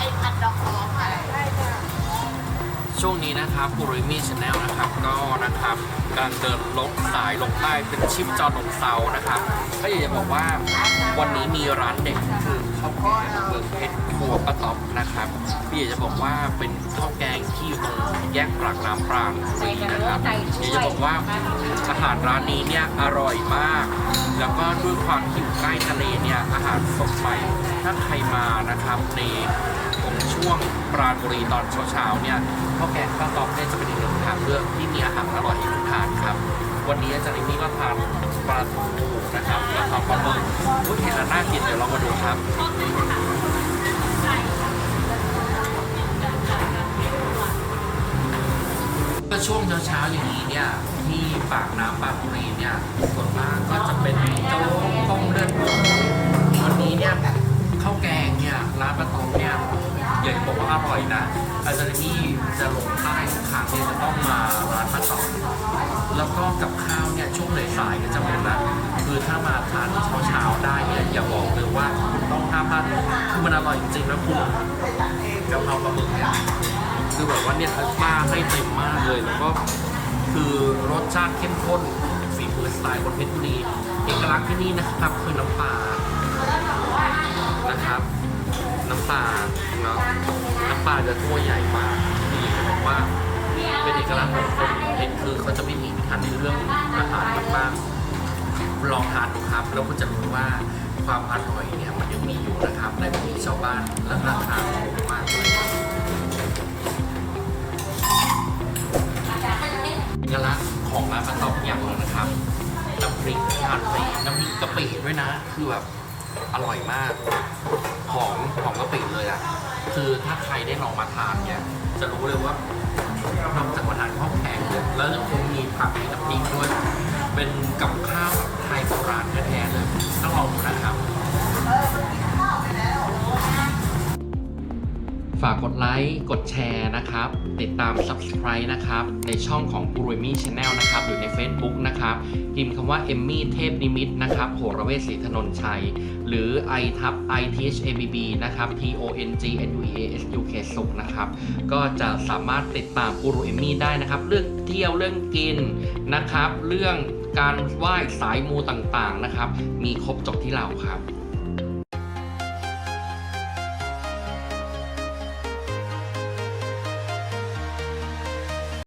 ไอพันดอกหอมค่ะช่วงนี้นะครับปุริมีชาแนลนะครับ ก็นะครับการเดินลงสายลงใต้เป็นชิมจอลงเซานะครับ ก็อยากจะบอกว่าวันนี้มีร้านเด็ดคือข้าวแกงเมืองเพชรครัวกระต๊อบนะครับพี่อยากจะบอกว่าเป็นข้าวแกงที่อยู่ตรงแยกปากน้ำปรางนี่นะครับพี่อยากจะบอกว่าอาหารร้านนี้เนี่ยอร่อยมาก แล้วก็ด้วยความอยู่ใกล้ทะเลเนี่ยอาหารสดใหม่ถ้าใครมานะครับใน ตรงช่วงปราณบุรีตอนเช้าๆเนี่ยข้าวแกงป้าวต๊อบเนี่ยจะเป็นอีกหนึ่งทางเลือกที่มีอาหารอร่อยให้ทุกทานครับ วันนี้อาจารย์นิมี่ก็ทานปลาทูนะครับแล้วทานปลาหมึกอุ๊ยเห็นแล้วน่ากินเดี๋ยวลองมาดูครับก็ช่วงเช้าๆอย่างนี้เนี่ยที่ปากน้ำปากบุรีเนี่ยส่วนมากก็จะเป็นโจ๊กต้มเลือดหมูวันนี้เนี่ยข้าวแกงเนี่ยร้านปลาตอง เนี่ยบอกว่าอร่อยนะอาจารย์นี่จะลงใต้ทุกครั้งเนี่ยจะต้องมาร้านปลาตองแล้วก็กับข้าวเนี่ยช่วงสายๆก็จะเป็นนะคือถ้ามาทานเช้าๆได้เนี่ยอย่าบอกเลยว่าคุณต้องห้ามพลาดคือมันอร่อยจริงๆนะคุณกะเพราปลาหมึกเนี่ยคือแบบว่าเนี่ยป้าให้เต็มมากเลยแล้วก็คือรสชาติเข้มข้นฝีมือสไตล์คนเพชรบุรีเอกลักษณ์ที่นี่นะครับคือน้ำปลา ว่าเป็นเอกลักษณ์ของคนเพชรคือเขาจะไม่มีพิถันในเรื่องอาหารมากๆลองทานดูครับ แล้วคุณจะรู้ว่าความอร่อยเนี่ยมันยังมีอยู่นะครับในวิถีชาวบ้านและราคาถูกมากเลยครับเอกลักษณ์ของร้านปลาตอบอย่างหนึงนะครับน้ำพริกทานฟรีน้ำพริกกะปิด้วยนะ คือแบบอร่อยมากหอมหอมกะปิเลยอะคือถ้าใครได้ลองมาทานเนี่ยจะรู้เลยว่า ทำจากอาหารห้องแข็งแล้วยังคงมีผักมีน้ำพริกด้วย เป็นกับข้าวแบบไทยโบราณแท้ๆ กดไลค์กดแชร์นะครับ ติดตาม Subscribe นะครับ ในช่องของ p u r u m i Channel นะครับ หรือใน Facebook นะครับพิมพ์คำว่า e m m y เทพนิมิตรนะครับโหรเวศศรีถนนชัย หรือ i ทับ i t h a b b นะครับ t o n g n u a s u k สุขนะครับ ก็จะสามารถติดตามกูรูเอมมี่ได้นะครับ เรื่องเที่ยวเรื่องกินนะครับ เรื่องการไหว้สายมูต่างๆนะครับ มีครบจบที่เราครับ